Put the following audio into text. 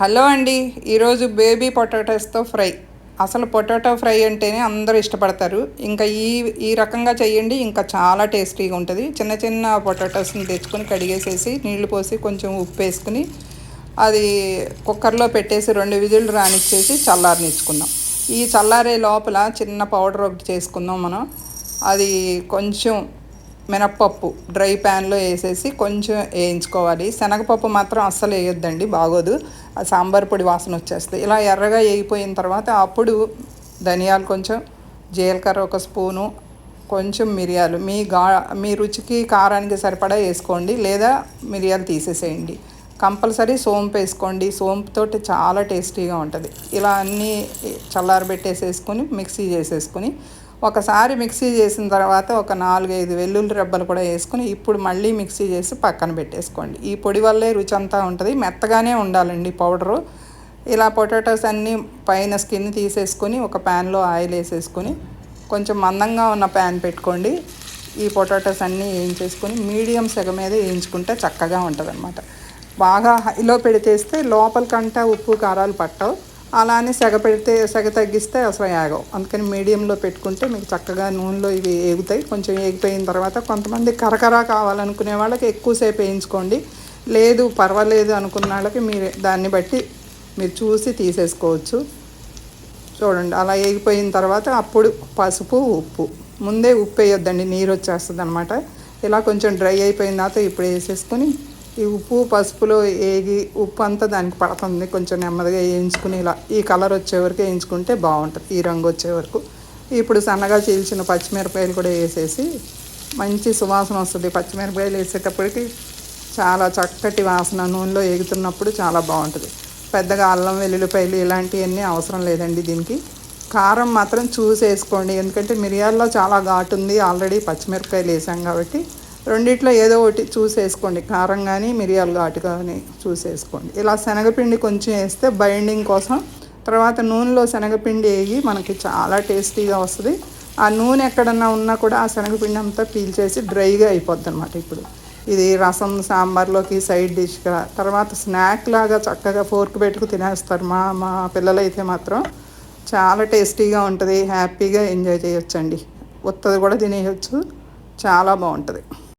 Hello అండి ఈరోజు baby పొటాటోస్తో ఫ్రై. అసలు పొటాటో ఫ్రై అంటేనే అందరూ ఇష్టపడతారు. ఇంకా ఈ ఈ రకంగా చేయండి ఇంకా చాలా టేస్టీగా ఉంటుంది. చిన్న చిన్న పొటాటోస్ని తెచ్చుకొని కడిగేసేసి నీళ్ళు పోసి కొంచెం ఉప్పు వేసుకుని అది కుక్కర్లో పెట్టేసి రెండు విజులు రానిచ్చేసి చల్లారనిచ్చుకుందాం. ఈ చల్లారే లోపల చిన్న పౌడర్ ఒకటి చేసుకుందాం మనం. అది కొంచెం మినప్పప్పు డ్రై ప్యాన్లో వేసేసి కొంచెం వేయించుకోవాలి. శనగపప్పు మాత్రం అస్సలు వేయొద్దండి బాగోదు. ఆ సాంబార్ పొడి వాసన వచ్చేస్తుంది. ఇలా ఎర్రగా వేయిపోయిన తర్వాత అప్పుడు ధనియాలు కొంచెం జీలకర్ర ఒక స్పూను కొంచెం మిరియాలు. మీ గా మీ రుచికి కారానికి సరిపడా వేసుకోండి లేదా మిరియాలు తీసేసేయండి. కంపల్సరీ సోంపు వేసుకోండి. సోంపుతోటి చాలా టేస్టీగా ఉంటుంది. ఇలా అన్నీ చల్లారబెట్టేసేసుకొని మిక్సీ చేసేసుకొని ఒకసారి మిక్సీ చేసిన తర్వాత ఒక నాలుగైదు వెల్లుల్లి రెబ్బలు కూడా వేసుకుని ఇప్పుడు మళ్ళీ మిక్సీ చేసి పక్కన పెట్టేసుకోండి. ఈ పొడి వల్లే రుచి అంతా ఉంటుంది. మెత్తగానే ఉండాలండి పౌడరు. ఇలా పొటాటోస్ అన్నీ పైన స్కిన్ తీసేసుకొని ఒక ప్యాన్లో ఆయిల్ వేసేసుకొని కొంచెం మందంగా ఉన్న ప్యాన్ పెట్టుకోండి. ఈ పొటాటోస్ అన్నీ వేయించేసుకొని మీడియం సెగ మీద వేయించుకుంటే చక్కగా ఉంటుంది బాగా హైలో పెడితేస్తే లోపలికంటా ఉప్పు కారాలు పట్టవు. అలానే సెగ పెడితే సెగ తగ్గిస్తే అసలు ఏగవు అందుకని మీడియంలో పెట్టుకుంటే మీకు చక్కగా నూనెలో ఇవి ఏగుతాయి. కొంచెం ఏగిపోయిన తర్వాత కొంతమంది కరకరా కావాలనుకునే వాళ్ళకి ఎక్కువసేపు వేయించుకోండి. లేదు పర్వాలేదు అనుకున్న వాళ్ళకి మీరు దాన్ని బట్టి మీరు చూసి తీసేసుకోవచ్చు. చూడండి అలా వేగిపోయిన తర్వాత అప్పుడు పసుపు ఉప్పు. ముందే ఉప్పు వేయొద్దండి నీరు వచ్చేస్తుంది అనమాట ఇలా కొంచెం డ్రై అయిపోయిన తర్వాత ఇప్పుడు వేసేసుకొని ఈ ఉప్పు పసుపులో వేగి ఉప్పు అంతా దానికి పడుతుంది. కొంచెం నెమ్మదిగా వేయించుకుని ఇలా ఈ కలర్ వచ్చే వరకు వేయించుకుంటే బాగుంటుంది. ఈ రంగు వచ్చే వరకు. ఇప్పుడు సన్నగా చీల్చిన పచ్చిమిరపకాయలు కూడా వేసేసి మంచి సువాసన వస్తుంది. పచ్చిమిరపకాయలు వేసేటప్పటికి చాలా చక్కటి వాసన నూనెలో ఎగుతున్నప్పుడు చాలా బాగుంటుంది. పెద్దగా అల్లం వెల్లుల్లిపాయలు ఇలాంటివన్నీ అవసరం లేదండి దీనికి. కారం మాత్రం చూసి వేసుకోండి ఎందుకంటే మిరియాల్లో చాలా ఘాటు ఉంది. ఆల్రెడీ పచ్చిమిరపకాయలు వేసాం కాబట్టి రెండిట్లో ఏదో ఒకటి చూసేసుకోండి. కారం కానీ మిరియాలు ఘాటు కానీ చూసేసుకోండి. ఇలా శనగపిండి కొంచెం వేస్తే బైండింగ్ కోసం తర్వాత నూనెలో శనగపిండి వేగి మనకి చాలా టేస్టీగా వస్తుంది. ఆ నూనె ఎక్కడన్నా ఉన్నా కూడా ఆ శనగపిండి అంతా పీల్చేసి డ్రైగా అయిపోద్ది అనమాట ఇప్పుడు. ఇది రసం సాంబార్లోకి సైడ్ డిష్గా తర్వాత స్నాక్ లాగా చక్కగా ఫోర్క్ పెట్టుకు తినేస్తారు మా మా పిల్లలైతే మాత్రం. చాలా టేస్టీగా ఉంటుంది హ్యాపీగా ఎంజాయ్ చేయొచ్చండి. ఉత్తది కూడా తినేయచ్చు చాలా బాగుంటుంది.